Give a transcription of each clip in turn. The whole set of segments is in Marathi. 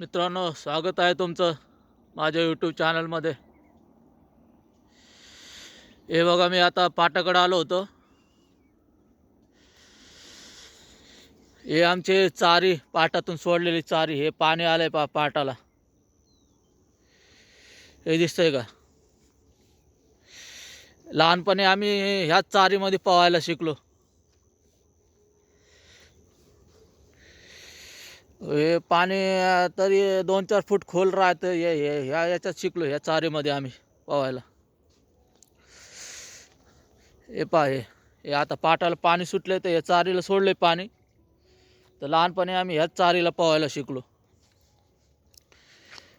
मित्रांनो स्वागत आहे तुमचं माझ्या यूट्यूब चॅनलमध्ये हे बघा मी आता पाटाकडे आलो होतो. हे आमचे चारी पाटातून सोडलेली चारी हे पाणी आलं आहे पा पाटाला. हे दिसतंय का? लहानपणी आम्ही ह्याच चारीमध्ये पोहायला शिकलो. हे पाणी तरी दोन चार फूट खोल राहतं. हे हे- ह्या याच्यात शिकलो ह्या चारीमध्ये आम्ही पोहायला. हे पा हे आता पाटाला पाणी सुटले तर हे चारीला सोडले पाणी. तर लहानपणी आम्ही ह्याच चारीला पोहायला शिकलो.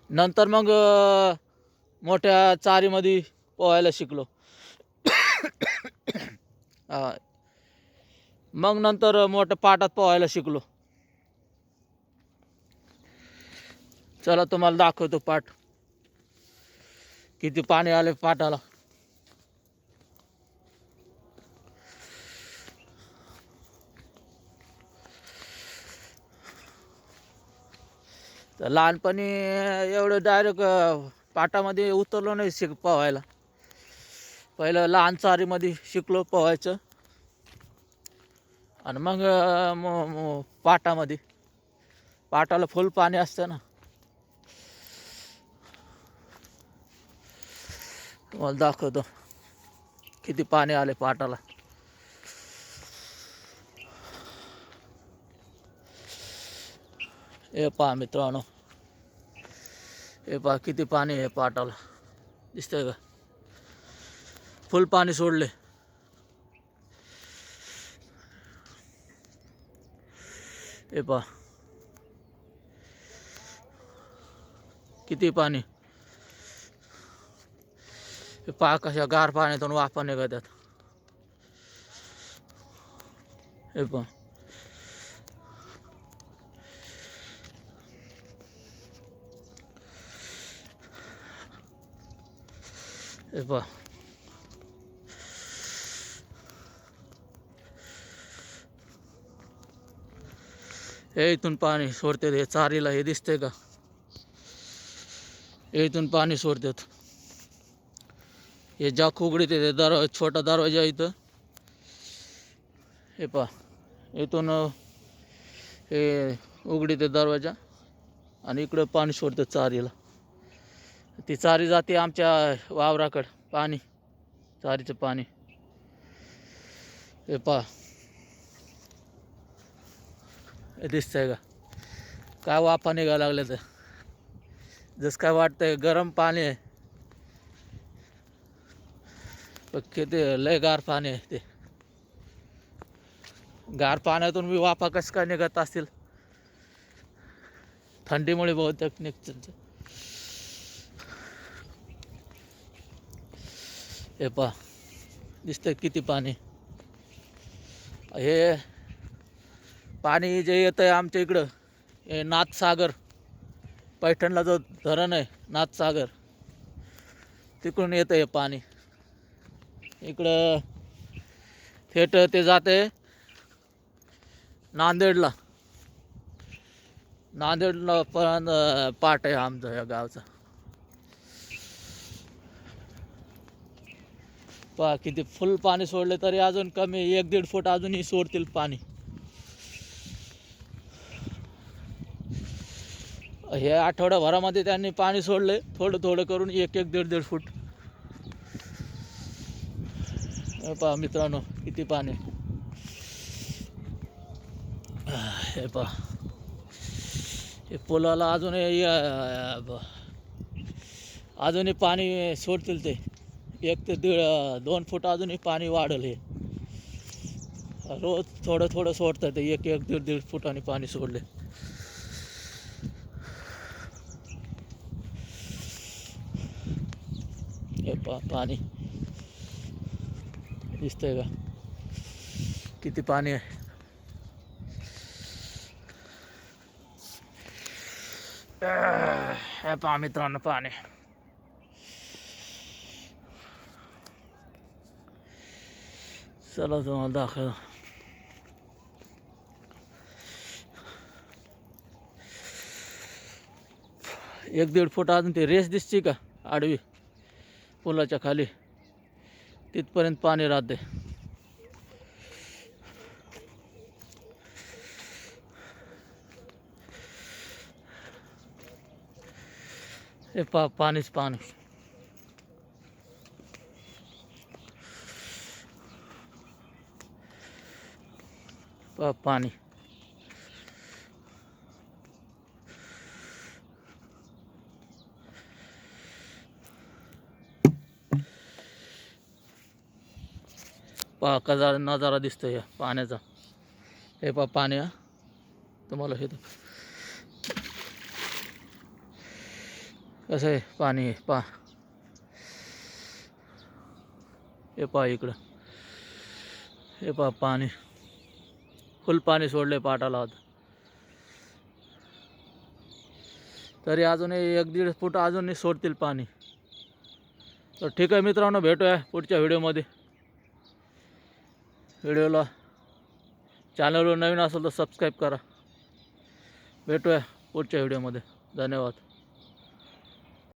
नंतर मग मोठ्या चारीमध्ये पोहायला शिकलो. हा. मग नंतर मोठ्या पाटात पोहायला शिकलो. चला तुम्हाला दाखवतो पाट किती पाणी आले पाटाला तर लहानपणी एवढं डायरेक्ट पाटामध्ये उतरलो नाही शिक पोहायला. पहिलं लहान चारीमध्ये शिकलो पोहायचं. आणि मग पाटामध्ये पाटाला फुल पाणी असतं ना. तुम्हाला दाखवतो. किती पाणी आले पाटाला. हे पहा मित्रांनो. हे पहा किती पाणी आहे पाटाला. दिसतंय का? फुल पाणी सोडले. हे पहा. किती पाणी? हे पहा कशा गार पाण्यातून वाफा निघतात. हे पण हे पहा. हे इथून पाणी सोडते हे चारीला हे दिसते का? हे इथून पाणी सोडतात. हे जाक उघडीत ते दर छोटा दरवाजा इथं. हे पहा इथून हे उघडीत दरवाजा आणि इकडं पाणी सोडतं चारीला. ती चारी जाते आमच्या वावराकडं पाणी चारीचं पाणी. हे पहा. हे दिसतंय का? काय वाफा निघायला लागलं तर जसं काय वाटतंय गरम पाणी आहे. पक्के ते लय गार पाणी आहे ते. गार पाण्यातून मी वाफा कसं काय निघत असतील? थंडीमुळे बहुतेक निघत हे पा दिसतंय किती पाणी. हे पाणी जे येतं आहे आमच्या इकडं हे नाथसागर. पैठणला जो धरण आहे नाथसागर. तिकडून येतं हे पाणी. इकडं थेट ते जाते नांदेडला. नांदेडला पण पाट आहे आमचा या गावचा. पा किती फुल पाणी सोडले तरी अजून कमी एक दीड फूट अजूनही सोडतील पाणी. हे आठवड्याभरामध्ये त्यांनी पाणी सोडले थोडं थोडं करून एक एक दीड दीड फूट. हे पहा मित्रांनो किती पाणी. हे पहा. हे पुलाला अजूनही अजूनही पाणी सोडतील ते. एक ते दीड दोन फूट अजूनही पाणी वाढेल हे. रोज थोडं थोडं सोडतात ते. एक एक दीड दीड फुटाने पाणी सोडले. हे पा पाणी. दिसतंय का? किती पाणी आहे? हे पहा मित्रांनो पाणी. चला तुम्हाला दाखव. एक दीड फूट अजून ते रेस दिसते का आडवी? पुलाच्या खाली. तिथपर्यंत पाणी राहते. हे पा पाणीच पाणी. पाणी. पा कजा नजारा दिसतो या पाण्याचा. हे पा पाणी हा. तुम्हाला हे कसं आहे? पाणी हे पा हे पा इकडं. हे पा पाणी. फुल पाणी सोडले पाटाला आता. तरी अजूनही एक दीड फूट अजूनही सोडतील पाणी. तर ठीक आहे मित्रांनो भेटूया पुढच्या व्हिडिओमध्ये व्हिडिओला. चॅनलवर नवीन असेल तर सबस्क्राईब करा. भेटूया पुढच्या व्हिडिओमध्ये. धन्यवाद.